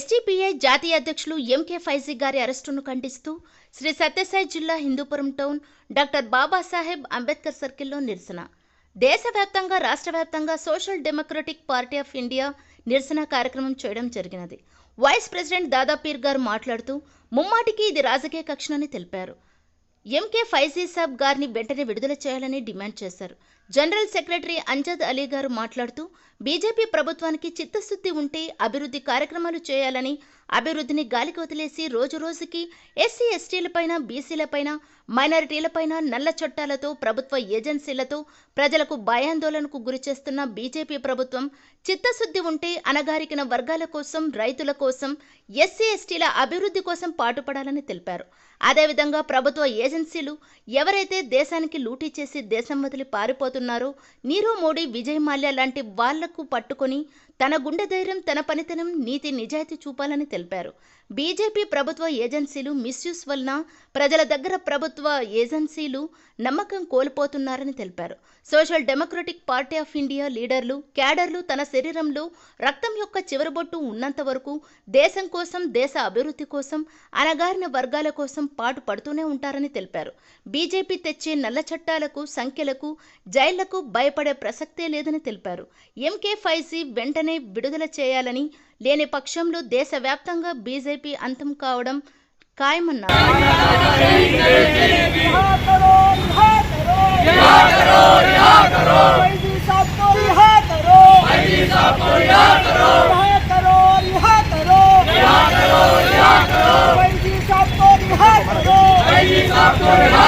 CPI జాతీయ అధ్యక్షులు MK ఫైజీ గారి అరెస్టును ఖండిస్తూ శ్రీ సత్యసాయి జిల్లా హిందూపురం టౌన్ డాక్టర్ బాబాసాహెబ్ అంబేద్కర్ సర్కిల్లో నిరసన. దేశవ్యాప్తంగా రాష్ట్ర వ్యాప్తంగా social democratic party of India నిరసన కార్యక్రమం చేయడం జరిగినది. వైస్ ప్రెసిడెంట్ దాదాపీర్ గారు మాట్లాడుతూ ముమ్మాటికి ఇది రాజకీయ కక్షణని తెలిపారు. ఎంకే ఫైజీ సాబ్ గారిని వెంటనే విడుదల చేయాలని డిమాండ్ చేశారు. జనరల్ సెక్రటరీ అంజద్ అలీ గారు మాట్లాడుతూ బీజేపీ ప్రభుత్వానికి చిత్తశుద్ధి ఉంటే అభివృద్ధి కార్యక్రమాలు చేయాలని అభివృద్ధిని గాలికి వదిలేసి రోజు రోజుకి ఎస్సీ ఎస్టీలపైన బీసీలపైన మైనారిటీలపైన నల్ల చట్టాలతో ప్రభుత్వ ఏజెన్సీలతో ప్రజలకు భయాందోళనకు గురిచేస్తున్న బీజేపీ ప్రభుత్వం చిత్తశుద్ధి ఉంటే అనగారికిన వర్గాల కోసం రైతుల కోసం ఎస్సీ ఎస్టీల అభివృద్ధి కోసం పాటుపడాలని తెలిపారు. అదేవిధంగా ప్రభుత్వ ఏజెన్సీలు ఎవరైతే దేశానికి లూటీ చేసి దేశం వదిలి పారిపోతున్నారు నీరవ్ మోడీ విజయ్ మాల్యా లాంటి వాళ్ళకు పట్టుకొని తన గుండె ధైర్యం తన పనితనం నీతి నిజాయితీ చూపాలని తెలిపారు. బీజేపీ ప్రభుత్వ ఏజెన్సీలు మిస్యూస్ వలన ప్రజల దగ్గర ప్రభుత్వ ఏజెన్సీలు నమ్మకం కోల్పోతున్నారని తెలిపారు. Social democratic party of India లీడర్లు క్యాడర్లు తన శరీరంలో రక్తం యొక్క చివరబొట్టు ఉన్నంత వరకు దేశం కోసం దేశ అభివృద్ధి కోసం అనగారిన వర్గాల కోసం పాటు పడుతూనే ఉంటారని తెలిపారు. బీజేపీ తెచ్చే నల్ల చట్టాలకు సంఖ్యలకు జైళ్ళకు భయపడే ప్రసక్తే లేదని తెలిపారు. ఎంకే ఫైజీ వెంటనే విడుదల చేయాలని లేని పక్షంలో దేశవ్యాప్తంగా బీజేపీ బీజేపీ అంతం కావడం ఖాయమన్నారు Stop going